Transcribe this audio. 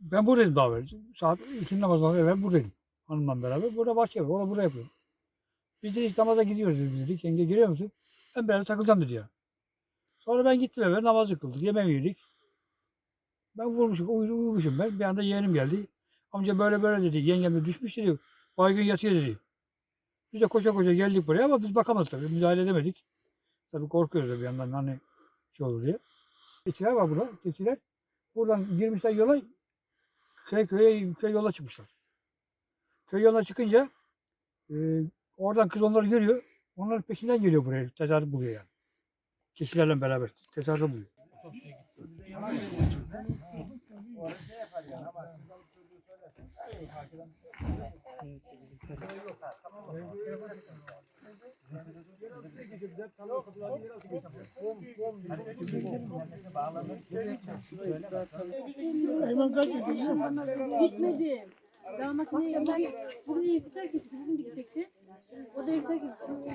Ben buradaydım daha evvel. Saat ikindi namazından evvel buradaydım. Hanımla beraber. Burada bahçe var. Orada buraya yapıyorum. Biz de ilk namaza gidiyoruz biz dedik. Yenge giriyor musun? Ben beraber takılacağım dedi ya. Sonra ben gittim eve namazı kıldık. Yemeği yedik. Ben vurmuşum, uy- uyumuşum ben. Bir anda yeğenim geldi. Amca böyle böyle dedi. Yengem de düşmüş dedi. Baygın yatıyor dedi. Biz de koşa koşa geldik buraya ama biz bakamadık tabii. Müdahale edemedik. Tabii korkuyoruz da bir yandan hani şey olur diye. Keçiler var burada. Keçiler. Buradan girmişler yola. Köy köye köy yola çıkmışlar. Köy yoluna çıkınca e, oradan kız onları görüyor. Onların peşinden geliyor buraya. Tezahürat buluyor yani. Keçilerle beraber tezahürat buluyor. Gitmedim. Daha makineye bugün, bugün elektrik herkes bugün gidecekti. O da elektrik herkes. Şimdi